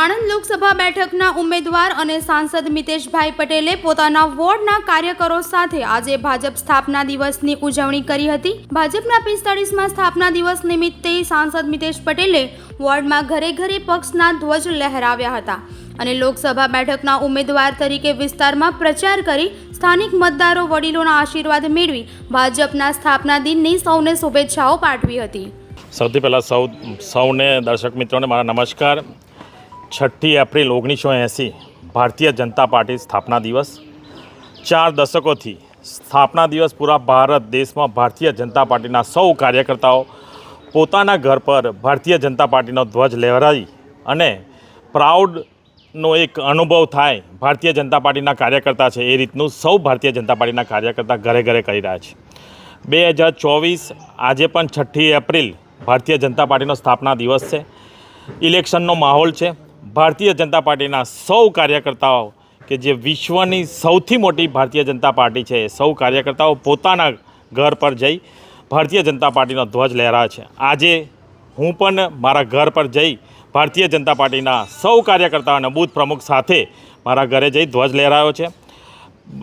આણંદ લોકસભા બેઠકના ઉમેદવાર અને સાંસદ મિતેશભાઈ પટેલે પોતાના વોર્ડના કાર્યકરો સાથે આજે ભાજપ સ્થાપના દિવસની ઉજવણી કરી હતી. ભાજપના પિસ્તાળીસમાં સ્થાપના દિવસ નિમિત્તે સાંસદ મિતેશ પટેલે વોર્ડમાં ઘરે ઘરે પક્ષના ધ્વજ લહેરાવ્યા હતા અને લોકસભા બેઠકના ઉમેદવાર તરીકે વિસ્તારમાં પ્રચાર કરી સ્થાનિક મતદારો વડીલોના આશીર્વાદ મેળવી ભાજપના સ્થાપના દિનની સૌને શુભેચ્છાઓ પાઠવી હતી. સૌથી પહેલાં સૌ સૌને દર્શક મિત્રોને મારા નમસ્કાર. છઠ્ઠી એપ્રિલ ઓગણીસો એંસી, ભારતીય જનતા પાર્ટી સ્થાપના દિવસ. ચાર દશકોથી સ્થાપના દિવસ પૂરા ભારત દેશમાં ભારતીય જનતા પાર્ટીના સૌ કાર્યકર્તાઓ પોતાના ઘર પર ભારતીય જનતા પાર્ટીનો ધ્વજ લહેરાવી અને પ્રાઉડનો એક અનુભવ થાય ભારતીય જનતા પાર્ટીના કાર્યકર્તા છે એ રીતનું સૌ ભારતીય જનતા પાર્ટીના કાર્યકર્તા ઘરે ઘરે કરી રહ્યા છે. બે હજાર ચોવીસ આજે પણ છઠ્ઠી એપ્રિલ ભારતીય જનતા પાર્ટીનો સ્થાપના દિવસ છે. ઇલેક્શનનો માહોલ છે. ભારતીય જનતા પાર્ટીના સૌ કાર્યકર્તાઓ કે જે વિશ્વની સૌથી મોટી ભારતીય જનતા પાર્ટી છે સૌ કાર્યકર્તાઓ પોતાના ઘર પર જઈ ભારતીય જનતા પાર્ટીનો ધ્વજ લહેરાવે છે. આજે હું પણ મારા ઘર પર જઈ ભારતીય જનતા પાર્ટીના સૌ કાર્યકર્તાઓ અને પ્રમુખ સાથે મારા ઘરે જઈ ધ્વજ લહેરાયો છે.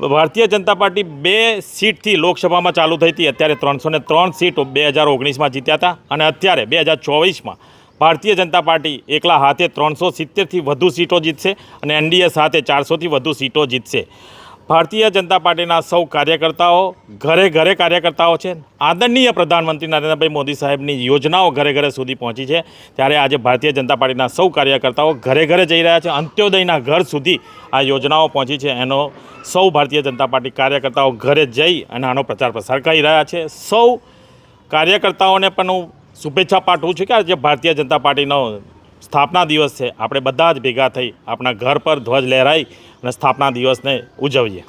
ભારતીય જનતા પાર્ટી બે સીટથી લોકસભામાં ચાલુ થઈ હતી. અત્યારે ત્રણસો ત્રણ સીટ બે હજાર ઓગણીસમાં જીત્યા હતા અને અત્યારે બે હજાર ચોવીસમાં ભારતીય જનતા પાર્ટી એકલા હાથે ત્રણસો સિત્તેરથી વધુ સીટો જીતશે અને એનડીએ સાથે ચારસોથી વધુ સીટો જીતશે. ભારતીય જનતા પાર્ટીના સૌ કાર્યકર્તાઓ ઘરે ઘરે કાર્યકર્તાઓ છે. આદરણીય પ્રધાનમંત્રી નરેન્દ્રભાઈ મોદી સાહેબની યોજનાઓ ઘરે ઘરે સુધી પહોંચી છે. ત્યારે આજે ભારતીય જનતા પાર્ટીના સૌ કાર્યકર્તાઓ ઘરે ઘરે જઈ રહ્યા છે. અંત્યોદયના ઘર સુધી આ યોજનાઓ પહોંચી છે. એનો સૌ ભારતીય જનતા પાર્ટી કાર્યકર્તાઓ ઘરે જઈ અને આનો પ્રચાર પ્રસાર કરી રહ્યા છે. સૌ કાર્યકર્તાઓને પણ હું શુભેચ્છા પાઠવું છું કે આજે ભારતીય જનતા પાર્ટીનો સ્થાપના દિવસ છે. આપણે બધા જ ભેગા થઈ આપણા ઘર પર ધ્વજ લહેરાઈ અને સ્થાપના દિવસને ઉજવીએ.